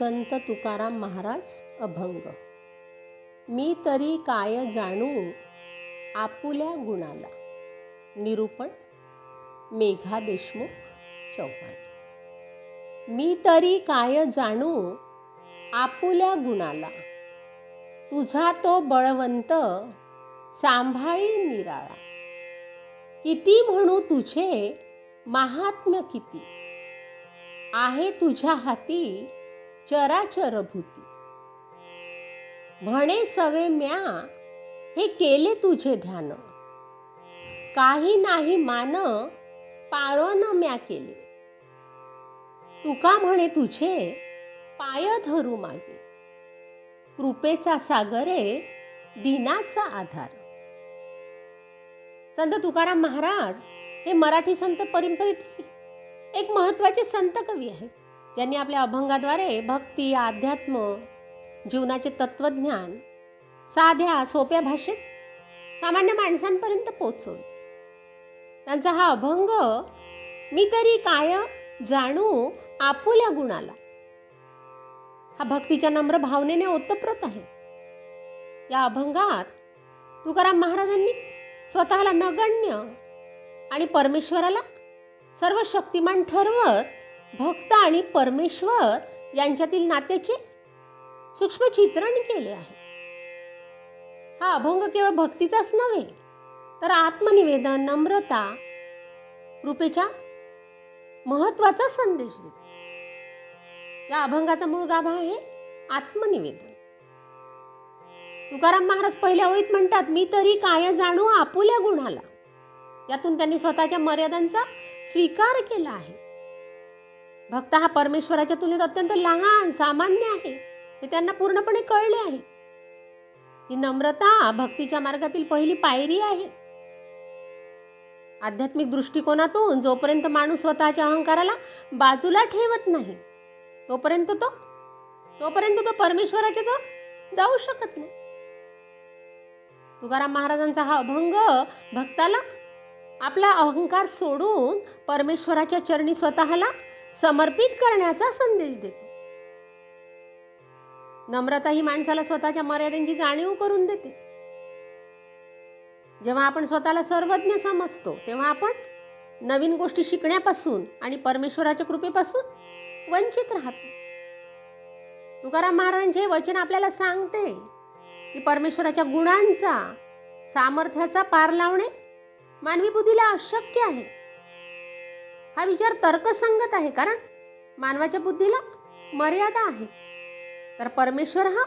संत तुकाराम महाराज अभंग. मी तरी काय जाणू आपुल्या गुणाला? निरूपण मेघा देशमुख चौहान. मी तरी काय जाणू आपुल्या गुणाला? तुझा तो बळवंत सांभाळी निराळा. किती म्हणू तुझे महात्म्य किती? आहे तुझ्या हाती चराचर भूती म्हणे सवे म्या हे केले तुझे ध्यान. काही नाही मान पाळन म्या केले. तुका म्हणे तुझे पाय धरू मागे. कृपेचा सागरे दिनाचा आधार. संत तुकाराम महाराज हे मराठी संत परंपरेतील एक महत्त्वाचे संत कवी आहेत. त्यांनी आपल्या अभंगाद्वारे भक्ती अध्यात्म जीवनाचे तत्वज्ञान साध्या सोप्या भाषेत सामान्य माणसांपर्यंत पोचवले त्यांचा हा अभंग मी तरी काय जाणू आपुल्या गुणाला. हा भक्तीच्या नम्र भावनेने ओतप्रत आहे. या अभंगात तुकाराम महाराजांनी स्वतःला नगण्य आणि परमेश्वराला सर्व शक्तिमान ठरवत भक्त आणि परमेश्वर यांच्यातील नात्याचे सूक्ष्म चित्रण केले आहे. हा अभंग केवळ भक्तीचाच नव्हे तर आत्मनिवेदन नम्रता कृपेच्या महत्त्वाचा संदेश देतो. या अभंगाचा मूळ गाभा आहे आत्मनिवेदन. तुकाराम महाराज पहिल्या ओळीत म्हणतात मी तरी काय जाणू आपुल्या गुणाला? यातून त्यांनी स्वतःच्या मर्यादांचा स्वीकार केला आहे. भक्त हा परमेश्वराच्या तुलनेत अत्यंत लहान सामान्य आहे. हे त्यांना पूर्णपणे कळले आहे. ही नम्रता भक्तीच्या मार्गातील पहिली पायरी आहे. आध्यात्मिक दृष्टिकोनातून जोपर्यंत माणूस स्वतःच्या अहंकाराला बाजूला ठेवत नाही तोपर्यंत तो तोपर्यंत तो परमेश्वराच्या जवळ जाऊ शकत नाही. तुकाराम महाराजांचा हा अभंग भक्ताला आपला अहंकार सोडून परमेश्वराच्या चरणी स्वतःला समर्पित करण्याचा संदेश देतो. नम्रता ही माणसाला स्वतःच्या मर्यादेची जाणीव करून देते. जेव्हा आपण स्वतःला सर्वज्ञ समजतो तेव्हा आपण नवीन गोष्टी शिकण्यापासून आणि परमेश्वराच्या कृपेपासून वंचित राहतो. तुकाराम महाराजांचे वचन आपल्याला सांगते की परमेश्वराच्या गुणांचा सामर्थ्याचा पार लावणे मानवी बुद्धीला अशक्य आहे. हा विचार तर्कसंगत आहे कारण मानवाच्या बुद्धीला मर्यादा आहे. तर परमेश्वर हा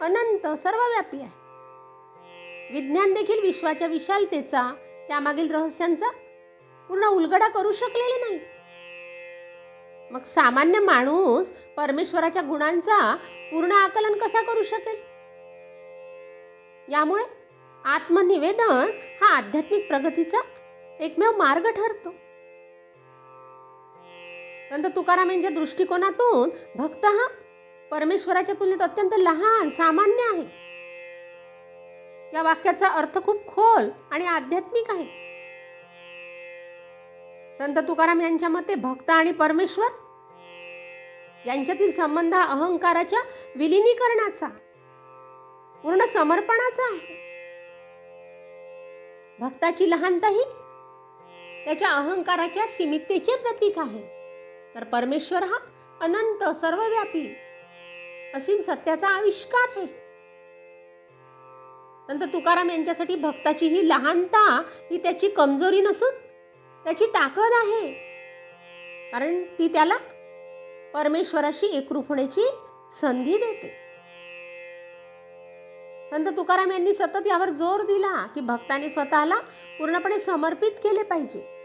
अनंत सर्वव्यापी आहे. विज्ञान देखील विश्वाच्या विशालतेचा त्यामागील रहस्यांचा पूर्ण उलगडा करू शकलेले नाही. मग सामान्य माणूस परमेश्वराच्या गुणांचा पूर्ण आकलन कसा करू शकेल? यामुळे आत्मनिवेदन हा आध्यात्मिक प्रगतीचा एकमेव मार्ग ठरतो. संत तुकाराम यांच्या दृष्टिकोनातून भक्त हा परमेश्वराच्या तुलनेत अत्यंत लहान सामान्य आहे. या वाक्याचा अर्थ खूप खोल आणि आध्यात्मिक आहे. संत तुकाराम यांच्या मते भक्त आणि परमेश्वर यांच्यातील संबंध हा अहंकाराच्या विलिनीकरणाचा पूर्ण समर्पणाचा आहे. भक्ताची लहानता ही त्याच्या अहंकाराच्या सीमितेचे प्रतीक आहे. तर परमेश्वर हा अनंत सर्वव्यापी असीम सत्याचा आविष्कार आहे. नंतर तुकाराम यांच्यासाठी भक्ताची ही लहानता ही त्याची कमजोरी नसून त्याची ताकद आहे. कारण ती त्याला परमेश्वराशी एकरूप होण्याची संधी देते. संत तुकाराम यांनी सतत यावर जोर दिला की भक्ताने स्वतःला पूर्णपणे समर्पित केले पाहिजे.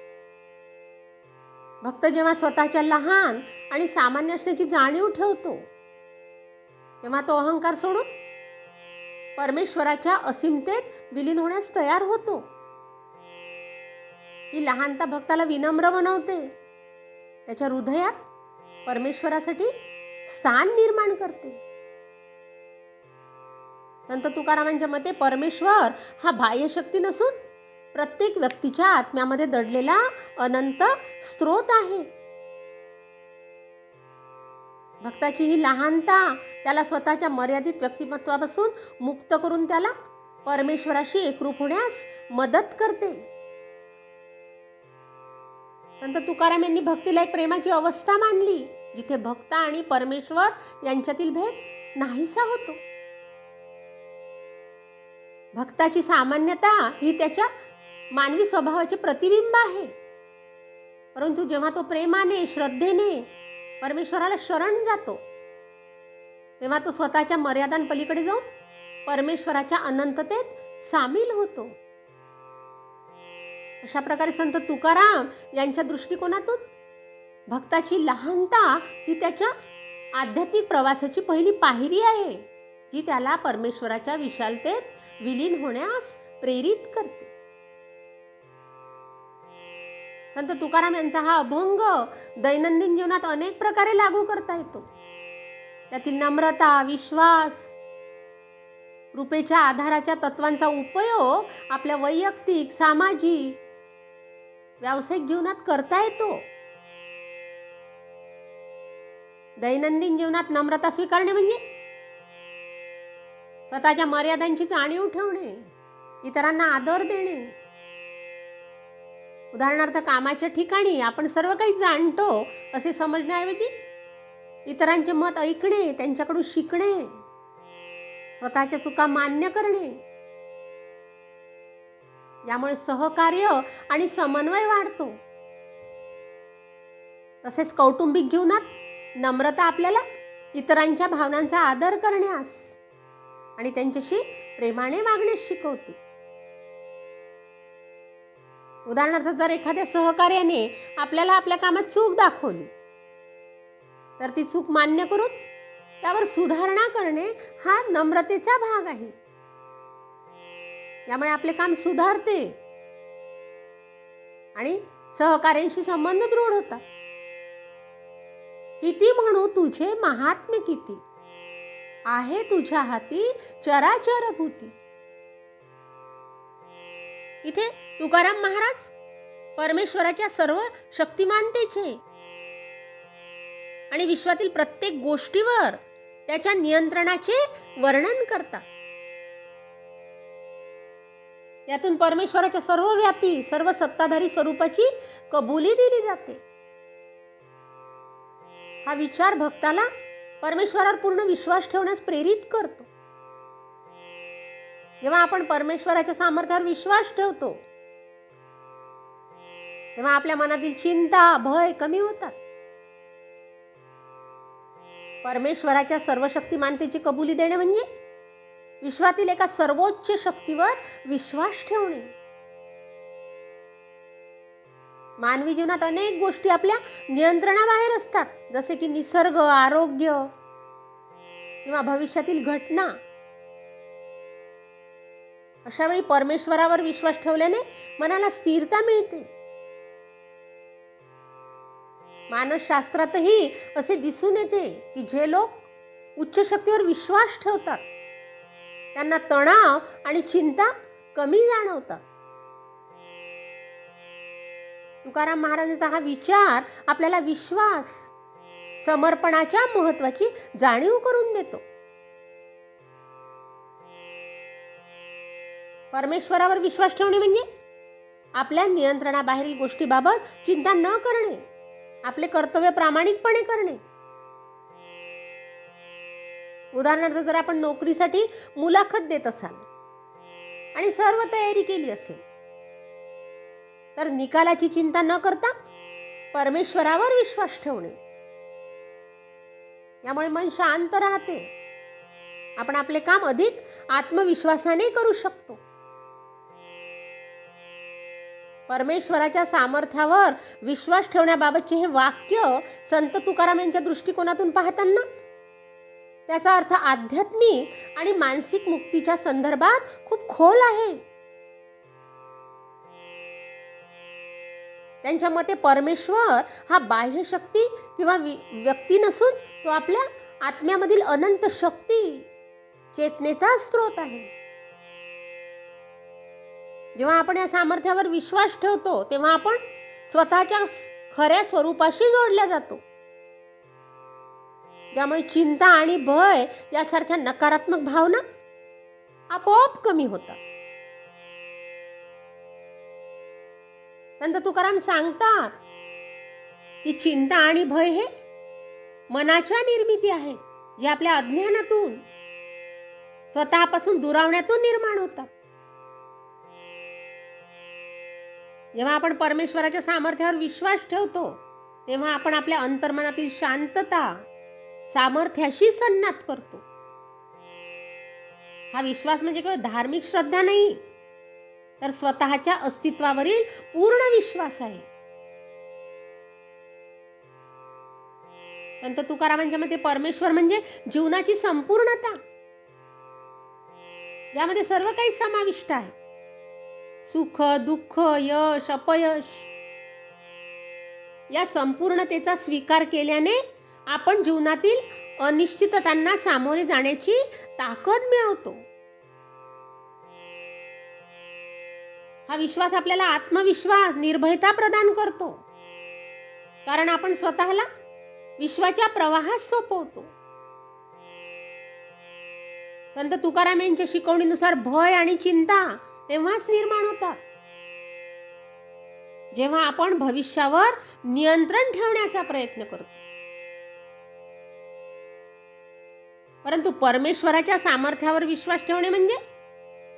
भक्त जेव्हा स्वतःच्या लहान आणि सामान्य असण्याची जाणीव ठेवतो तेव्हा तो अहंकार सोडून परमेश्वराच्या असीमतेत विलीन होण्यास तयार होतो. ही लहानता भक्ताला विनम्र बनवते. त्याच्या हृदयात परमेश्वरासाठी स्थान निर्माण करते. संत तुकारामांच्या मते परमेश्वर हा बाह्यशक्ती नसून प्रत्येक व्यक्तीच्या आत्म्यामध्ये दडलेला अनंत स्रोत आहे. भक्ताची ही लहानता त्याला स्वतःच्या मर्यादित व्यक्तिमत्वापासून मुक्त करून त्याला परमेश्वराशी एकरूप होण्यास मदत करते. संत तुकाराम यांनी भक्तीला एक प्रेमाची अवस्था मानली जिथे भक्त आणि परमेश्वर यांच्यातील भेद नाहीसा होतो. भक्ताची सामान्यता ही त्याच्या मानवी स्वभावाचे प्रतिबिंब आहे. परंतु जेव्हा तो प्रेमाने श्रद्धेने परमेश्वराला शरण जातो तेव्हा तो स्वतःच्या मर्यादांपलीकडे जाऊन परमेश्वराच्या अनंततेत सामील होतो. अशा प्रकारे संत तुकाराम यांच्या दृष्टिकोनातून भक्ताची लहानता ही त्याच्या आध्यात्मिक प्रवासाची पहिली पायरी आहे जी त्याला परमेश्वराच्या विशालतेत विलीन होण्यास प्रेरित करते. संत तुकाराम यांचा हा अभंग दैनंदिन जीवनात अनेक प्रकारे लागू करता येतो. त्यातील नम्रता विश्वास कृपेच्या आधाराच्या तत्वांचा उपयोग आपल्या वैयक्तिक सामाजिक व्यावसायिक जीवनात करता येतो. दैनंदिन जीवनात नम्रता स्वीकारणे म्हणजे स्वतःच्या मर्यादांची जाणीव ठेवणे इतरांना आदर देणे उदाहरणार्थ कामाच्या ठिकाणी आपण सर्व काही जाणतो असे समजण्याऐवजी इतरांचे मत ऐकणे त्यांच्याकडून शिकणे स्वतःच्या चुका मान्य करणे. यामुळे सहकार्य आणि समन्वय वाढतो. तसेच कौटुंबिक जीवनात नम्रता आपल्याला इतरांच्या भावनांचा आदर करण्यास आणि त्यांच्याशी प्रेमाने वागण्यास शिकवते. उदाहरणार्थ जर एखाद्या सहकार्याने आपल्याला आपल्या कामात चूक दाखवली तर ती चूक मान्य करून त्यावर सुधारणा करणे हा नम्रतेचा भाग आहे. यामुळे आपले काम सुधारते आणि सहकार्यांशी संबंध दृढ होतात. किती म्हणू तुझे महात्म्य किती? आहे तुझ्या हाती चराचर भूती. इथे तुकाराम महाराज परमेश्वराच्या सर्व शक्तिमानतेचे आणि विश्वातील प्रत्येक गोष्टीवर त्याच्या नियंत्रणाचे वर्णन करतात. यातून परमेश्वराच्या सर्वव्यापी सर्व सत्ताधारी स्वरूपाची कबुली दिली जाते. हा विचार भक्ताला परमेश्वरावर पूर्ण विश्वास ठेवण्यास प्रेरित करतो. जेव्हा आपण परमेश्वराच्या सामर्थ्यावर विश्वास ठेवतो तेव्हा आपल्या मनातील चिंता भय कमी होतात. परमेश्वराच्या सर्व शक्तिमानतेची कबुली देणे म्हणजे विश्वातील एका सर्वोच्च शक्तीवर विश्वास ठेवणे. मानवी जीवनात अनेक गोष्टी आपल्या नियंत्रणाबाहेर असतात जसे की निसर्ग आरोग्य किंवा भविष्यातील घटना. अशा वेळी परमेश्वरावर विश्वास ठेवल्याने मनाला स्थिरता मिळते. मानसशास्त्रातही असे दिसून येते की जे लोक उच्च शक्तीवर विश्वास ठेवतात त्यांना तणाव आणि चिंता कमी जाणवतात. तुकाराम महाराजांचा हा विचार आपल्याला विश्वास समर्पणाच्या महत्वाची जाणीव करून देतो. परमेश्वरावर विश्वास ठेवणे म्हणजे? आपल्या नियंत्रणाबाहेरील गोष्टीबाबत चिंता न करणे. आपले कर्तव्य प्रामाणिकपणे करणे. उदाहरणार्थ जर आपण नोकरीसाठी मुलाखत देत असाल आणि सर्व तयारी केली असेल तर निकालाची चिंता न करता परमेश्वरावर विश्वास ठेवणे. यामुळे मन शांत राहते. आपण आपले काम अधिक आत्मविश्वासाने करू शकतो. परमेश्वराच्या सामर्थ्यावर विश्वास ठेवण्याबाबतचे हे वाक्य संत तुकाराम यांच्या दृष्टिकोनातून पाहताना? त्याचा अर्थ आध्यात्मिक आणि मानसिक मुक्तीच्या संदर्भात खूप खोल आहे. त्यांच्या मते परमेश्वर हा बाह्य शक्ती किंवा व्यक्ती नसून तो आपल्या आत्म्यामधील अनंत शक्ती चेतनेचा स्रोत आहे. जेव्हा आपण या सामर्थ्यावर विश्वास ठेवतो तेव्हा आपण स्वतःच्या खऱ्या स्वरूपाशी जोडल्या जातो. ज्यामुळे चिंता आणि भय यासारख्या नकारात्मक भावना आपोआप कमी होतात. संत तुकाराम सांगतात की चिंता आणि भय हे मनाच्या निर्मिती आहेत जे आपल्या अज्ञानातून स्वतःपासून दुरावण्यातून निर्माण होतात. जेव्हा आपण परमेश्वराच्या सामर्थ्यावर विश्वास ठेवतो तेव्हा आपण आपल्या अंतर्मनातील शांतता सामर्थ्याशी सन्नात करतो. हा विश्वास म्हणजे केवळ धार्मिक श्रद्धा नाही तर स्वतःच्या अस्तित्वावरील पूर्ण विश्वास आहे. संत तुकारामांच्या मते परमेश्वर म्हणजे जीवनाची संपूर्णता यामध्ये सर्व काही समाविष्ट आहे. सुख दुःख यश अपयश. या संपूर्णतेचा स्वीकार केल्याने आपण जीवनातील अनिश्चिततांना सामोरे जाण्याची ताकद मिळवतो. हा विश्वास आपल्याला आत्मविश्वास निर्भयता प्रदान करतो. कारण आपण स्वतःला विश्वाच्या प्रवाहात सोपवतो. संत तुकाराम यांच्या शिकवणीनुसार भय आणि चिंता तेव्हाच निर्माण होतात जेव्हा आपण भविष्यावर नियंत्रण ठेवण्याचा प्रयत्न करतो. परंतु परमेश्वराच्या सामर्थ्यावर विश्वास ठेवणे म्हणजे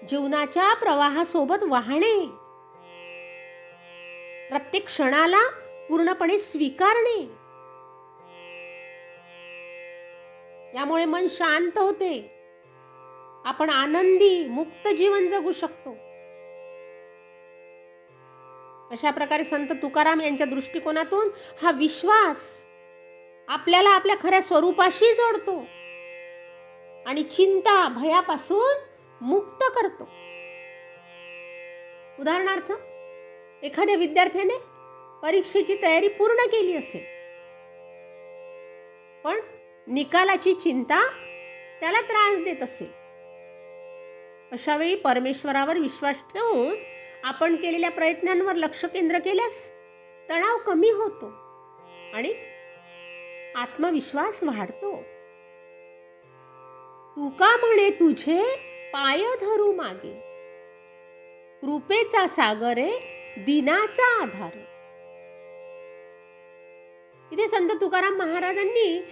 जीवनाच्या प्रवाहासोबत वाहणे. प्रत्येक क्षणाला पूर्णपणे स्वीकारणे. यामुळे मन शांत होते. आपण आनंदी मुक्त जीवन जगू शकतो. अशा प्रकारे संत तुकाराम यांच्या दृष्टिकोनातून हा विश्वास आपल्याला आपल्या खऱ्या स्वरूपाशी जोडतो आणि चिंता भयापासून मुक्त करतो. उदाहरणार्थ एखाद्या विद्यार्थ्याने परीक्षेची तयारी पूर्ण केली असेल पण निकालाची चिंता त्याला त्रास देत असेल अशा वेळी परमेश्वरावर विश्वास ठेवून आपण केलेल्या प्रयत्नांवर लक्ष केंद्र केल्यास तणाव कमी होतो आणि आत्मविश्वास वाढतो. तुका म्हणे तुझे पाय धरू मागे? कृपेचा सागरे दिनाचा आधार. इथे संत तुकाराम महाराजांनी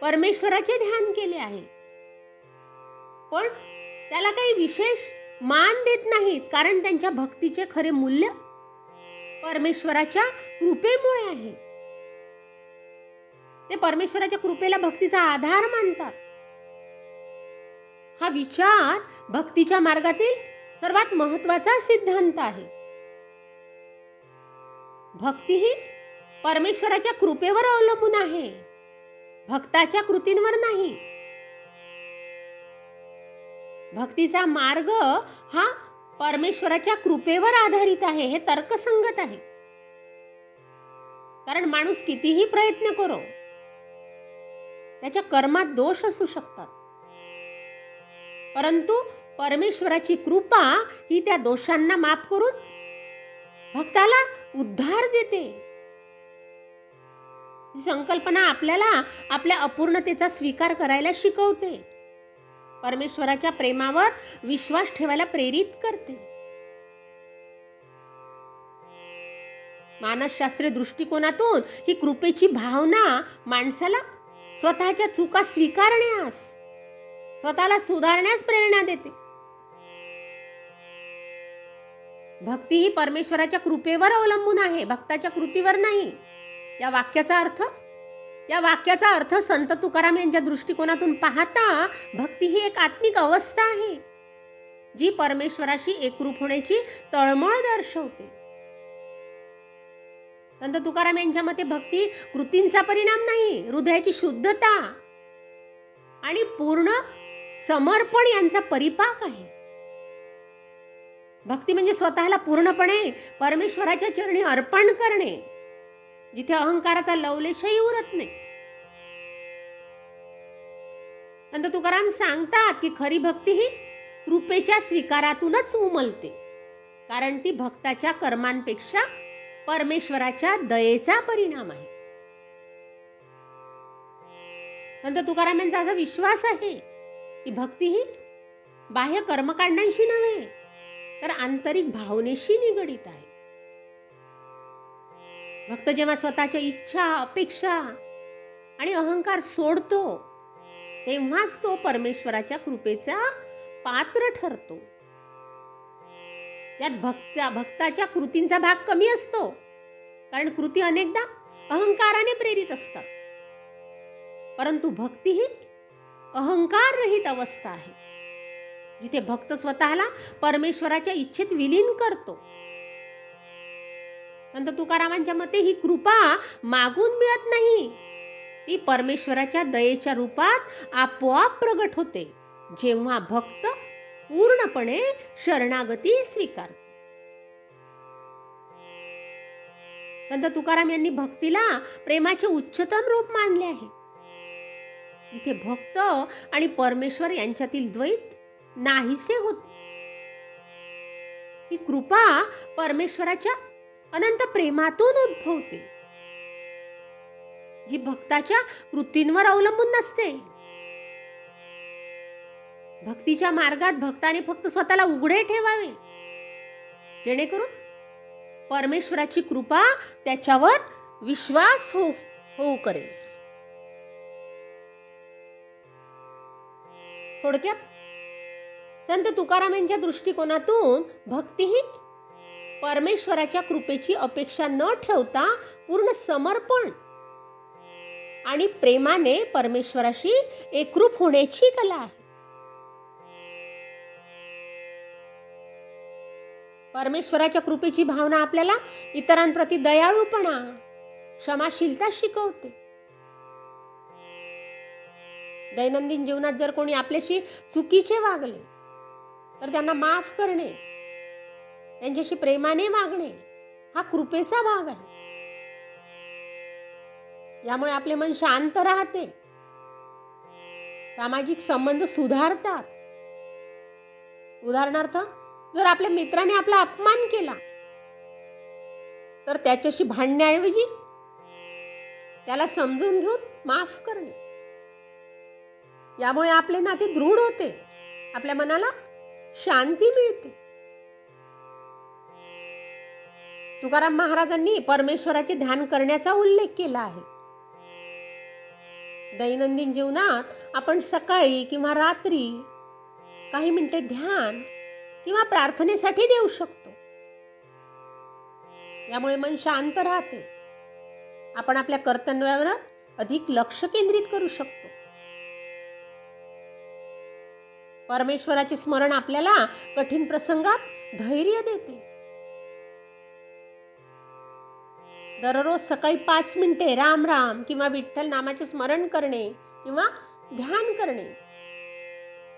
परमेश्वराचे ध्यान केले आहे. पण त्याला काही विशेष मान देत नाहीत कारण त्यांच्या भक्तीचे खरे मूल्य परमेश्वराच्या कृपेमुळे आहे. ते परमेश्वराच्या कृपेला भक्तीचा आधार मानतात. हा विचार भक्तीच्या मार्गातील सर्वात महत्त्वाचा सिद्धांत आहे. भक्ती ही परमेश्वराच्या कृपेवर अवलंबून आहे. भक्ताच्या कृतींवर नाही. भक्तीचा मार्ग हा परमेश्वराच्या कृपेवर आधारित आहे हे तर्कसंगत आहे. कारण माणूस कितीही प्रयत्न करो त्याच्या कर्मात दोष असू शकतात. परंतु परमेश्वराची कृपा ही त्या दोषांना माफ करून भक्ताला उद्धार देते. संकल्पना आपल्याला आपल्या अपूर्णतेचा स्वीकार करायला शिकवते. परमेश्वराच्या प्रेमावर विश्वास ठेवायला प्रेरित करते. मानसशास्त्रीय दृष्टिकोनातून ही कृपेची भावना माणसाला स्वतःच्या चुका स्वीकारण्यास स्वतःला सुधारण्यास प्रेरणा देते. भक्ती ही परमेश्वराच्या कृपेवर अवलंबून आहे भक्ताच्या कृतीवर नाही. या वाक्याचा अर्थ या वाक्याचा अर्थ संत तुकाराम यांच्या दृष्टिकोनातून पाहता भक्ती ही एक आत्मिक अवस्था आहे जी परमेश्वराशी एकरूप होण्याची तळमळ दर्शवते. संत तुकाराम यांच्या मते भक्ती कृतींचा परिणाम नाही हृदयाची शुद्धता आणि पूर्ण समर्पण यांचा परिपाक आहे. भक्ती म्हणजे स्वतःला पूर्णपणे परमेश्वराच्या चरणी अर्पण करणे. जिथे अहंकाराचा लवलेशही उरत नाही. संत तुकाराम सांगतात की खरी भक्ती ही कृपेच्या स्वीकारातूनच उमलते. कारण ती भक्ताच्या कर्मांपेक्षा परमेश्वराच्या दयेचा परिणाम आहे. संत तुकाराम यांचा असा विश्वास आहे की भक्ती ही बाह्य कर्मकांडांशी नव्हे तर आंतरिक भावनेशी निगडीत आहे. भक्त जेव्हा स्वतःच्या इच्छा अपेक्षा आणि अहंकार सोडतो तेव्हाच तो परमेश्वराच्या कृपेचा पात्र ठरतो. यात भक्ता भक्ताच्या कृतींचा भाग कमी असतो. कारण कृती अनेकदा अहंकाराने प्रेरित असतात. परंतु भक्ती ही अहंकार रहित अवस्था आहे. जिथे भक्त स्वतःला परमेश्वराच्या इच्छेत विलीन करतो संत तुकारामांच्या मते ही कृपा मागून मिळत नाही. ती परमेश्वराच्या दयेच्या रूपात आपोआप प्रगट होते. जेव्हा भक्त पूर्णपणे शरणागती स्वीकार संत तुकाराम यांनी भक्तीला प्रेमाचे उच्चतम रूप मानले आहे. इथे भक्त आणि परमेश्वर यांच्यातील द्वैत नाहीसे होते. ही कृपा परमेश्वराच्या अनंत प्रेमातून उद्भवते. जी भक्ताच्या कृतींवर अवलंबून नसते. भक्तीच्या मार्गात भक्ताने फक्त स्वतःला उघडे ठेवावे. जेणेकरून परमेश्वराची कृपा त्याच्यावर विश्वास हो होऊ करेल. थोडक्यात संत तुकाराम यांच्या दृष्टिकोनातून भक्ती ही परमेश्वराच्या कृपेची अपेक्षा न ठेवता पूर्ण समर्पण. आणि प्रेमाने परमेश्वराशी एकरूप होण्याची कला आहे. परमेश्वराच्या कृपेची भावना आपल्याला इतरांप्रती दयाळूपणा क्षमाशीलता शिकवते. दैनंदिन जीवनात जर कोणी आपल्याशी चुकीचे वागले तर त्यांना माफ करणे त्यांच्याशी प्रेमाने वागणे हा कृपेचा भाग आहे. यामुळे आपले मन शांत राहते. सामाजिक संबंध सुधारतात. उदाहरणार्थ जर आपल्या मित्राने आपला अपमान केला तर त्याच्याशी भांडण्याऐवजी त्याला समजून घेऊन माफ करणे. यामुळे आपले नाते दृढ होते. आपल्या मनाला शांती मिळते. तुकाराम महाराजांनी परमेश्वराचे ध्यान करण्याचा उल्लेख केला आहे. दैनंदिन जीवनात आपण सकाळी किंवा रात्री काही मिनिटे ध्यान किंवा प्रार्थनेसाठी देऊ शकतो. यामुळे मन शांत राहते. आपण आपल्या कर्तव्यावर अधिक लक्ष केंद्रित करू शकतो. परमेश्वराचे स्मरण आपल्याला कठीण प्रसंगात धैर्य देते. दररोज सकाळी पाच मिनिटे राम राम किंवा विठ्ठल नामाचे स्मरण करणे किंवा ध्यान करणे.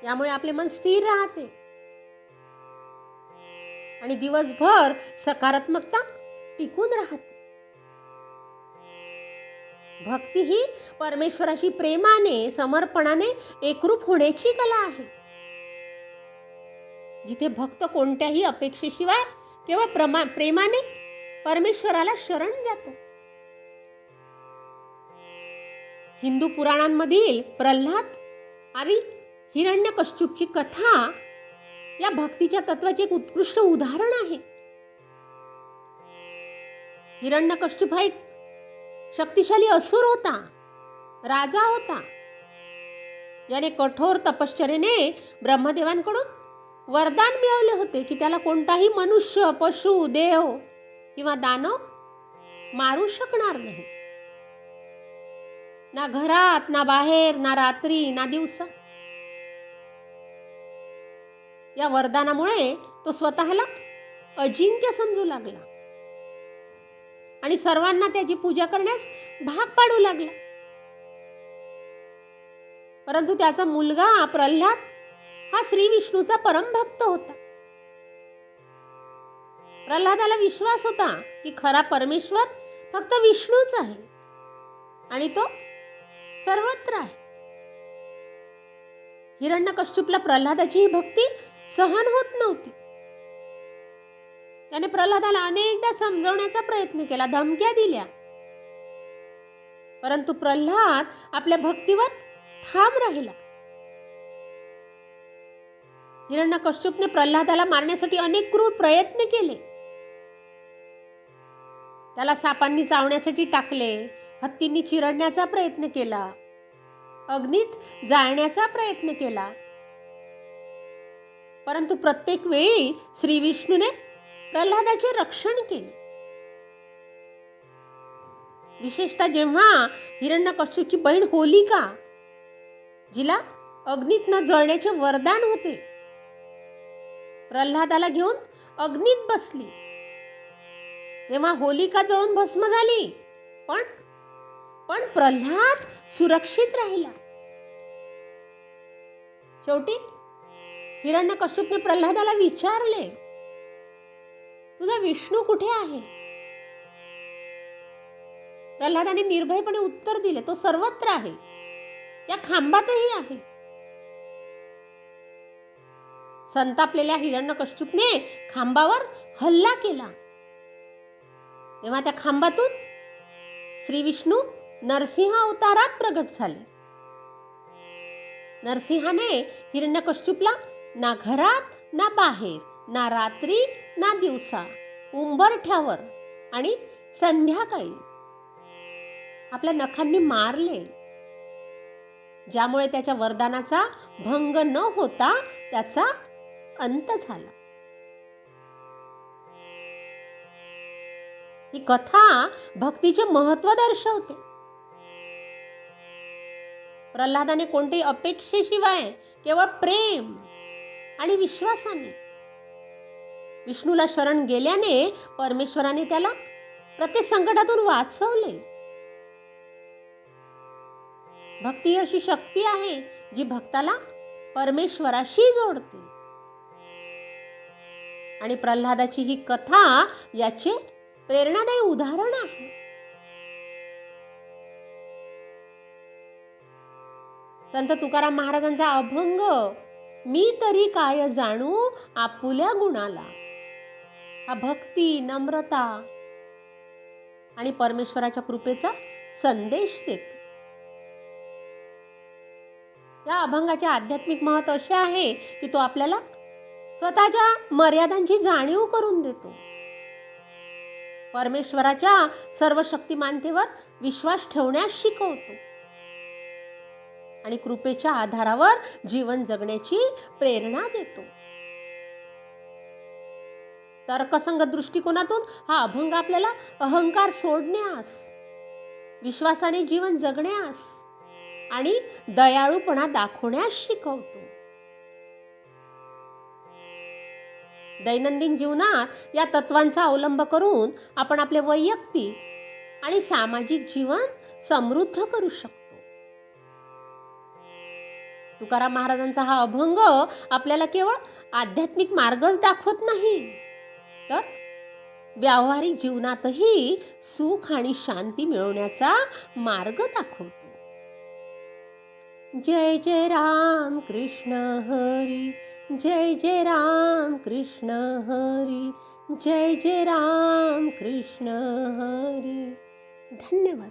यामुळे आपले मन स्थिर राहते. आणि दिवसभर सकारात्मकता टिकून राहते. भक्ती ही परमेश्वराशी प्रेमाने समर्पणाने एकरूप होण्याची कला आहे. जिथे भक्त कोणत्याही अपेक्षेशिवाय केवळ प्रमा प्रेमाने परमेश्वराला शरण जातो हिंदू पुराणांमधील प्रल्हाद आणि हिरण्यकश्यपची कथा या भक्तीच्या तत्वाचे एक उत्कृष्ट उदाहरण आहे. हिरण्यकश्यप हा एक शक्तिशाली असुर होता राजा होता. याने कठोर तपश्चरेने ब्रह्मदेवांकडून वरदान मिळवले होते की त्याला कोणताही मनुष्य पशु देव किंवा दानव मारू शकणार नाही. ना घरात ना बाहेर ना रात्री ना दिवसा. या वरदानामुळे तो स्वतःला अजिंक्य समजू लागला. आणि सर्वांना त्याची पूजा करण्यास भाग पाडू लागला. परंतु त्याचा मुलगा प्रल्हाद हा श्री विष्णूचा परमभक्त होता. प्रल्हादाला विश्वास होता की खरा परमेश्वर फक्त विष्णूच आहे. आणि तो सर्वत्र आहे. हिरण्यकश्यपला प्रल्हादाची ही भक्ती सहन होत नव्हती. त्याने प्रल्हादाला अनेकदा समजवण्याचा प्रयत्न केला धमक्या दिल्या. परंतु प्रल्हाद आपल्या भक्तीवर ठाम राहिला. हिरण्यकश्यपने प्रल्हादाला मारण्यासाठी अनेक क्रूर प्रयत्न केले. त्याला सापांनी चावण्यासाठी टाकले. हत्तींनी चिरडण्याचा प्रयत्न केला. अग्नीत जाळण्याचा प्रयत्न केला. परंतु प्रत्येक वेळी श्री विष्णूने प्रल्हादाचे रक्षण केले. विशेषतः जेव्हा हिरण्यकश्यपची बहीण होलिका जिला अग्नीत न जळण्याचे वरदान होते. प्रल्हादाला घेऊन अग्नीत बसली. तेव्हा होलिका जळून भस्म झाली. पण पण प्रल्हाद सुरक्षित राहिला. शेवटी हिरण्यकश्यपने प्रल्हादाला विचारले तुझा विष्णू कुठे आहे? प्रल्हादाने निर्भयपणे उत्तर दिले तो सर्वत्र आहे. या खांबातही आहे. संतापलेल्या हिरण्यकश्यपने खांबावर हल्ला केला. तेव्हा त्या खांबातून श्री विष्णू नरसिंह अवतारात प्रगट झाले. नरसिंहाने हिरण्यकश्यपला ना घरात ना बाहेर ना रात्री ना दिवसा उंबरठ्यावर आणि संध्याकाळी. आपल्या नखांनी मारले. ज्यामुळे त्याच्या वरदानाचा भंग न होता त्याचा अंत झाला. ही कथा भक्तीचे महत्त्व दर्शवते. प्रल्हादाने कोणत्याही अपेक्षेशिवाय केवळ प्रेम आणि विश्वासाने विष्णूला शरण गेल्याने परमेश्वराने त्याला प्रत्येक संकटातून वाचवले. भक्ती ही अशी शक्ती आहे जी भक्ताला परमेश्वराशी जोडते. आणि प्रल्हादाची ही कथा याचे प्रेरणादायी उदाहरण आहे. संत तुकाराम महाराजांचा अभंग मी तरी काय जाणू आपुल्या गुणाला? हा भक्ती नम्रता आणि परमेश्वराच्या कृपेचा संदेश देतो. या अभंगाचे आध्यात्मिक महत्त्व असे आहे की तो आपल्याला स्वतःच्या मर्यादांची जाणीव करून देतो. परमेश्वराच्या सर्व शक्तिमानतेवर विश्वास ठेवण्यास शिकवतो. आणि कृपेच्या आधारावर जीवन जगण्याची प्रेरणा देतो. तर्कसंगत दृष्टिकोनातून हा अभंग आपल्याला अहंकार सोडण्यास विश्वासाने जीवन जगण्यास आणि दयाळूपणा दाखवण्यास शिकवतो. दैनंदिन जीवनात या तत्वांचा अवलंब करून आपण आपले वैयक्तिक आणि सामाजिक जीवन समृद्ध करू शकतो. तुकाराम महाराजांचा हा अभंग आपल्याला केवळ आध्यात्मिक मार्गच दाखवत नाही तर व्यावहारिक जीवनातही सुख आणि शांती मिळवण्याचा मार्ग दाखवतो. जय जय राम कृष्ण हरी जय जय राम कृष्ण हरी जय जय राम कृष्ण हरी। धन्यवाद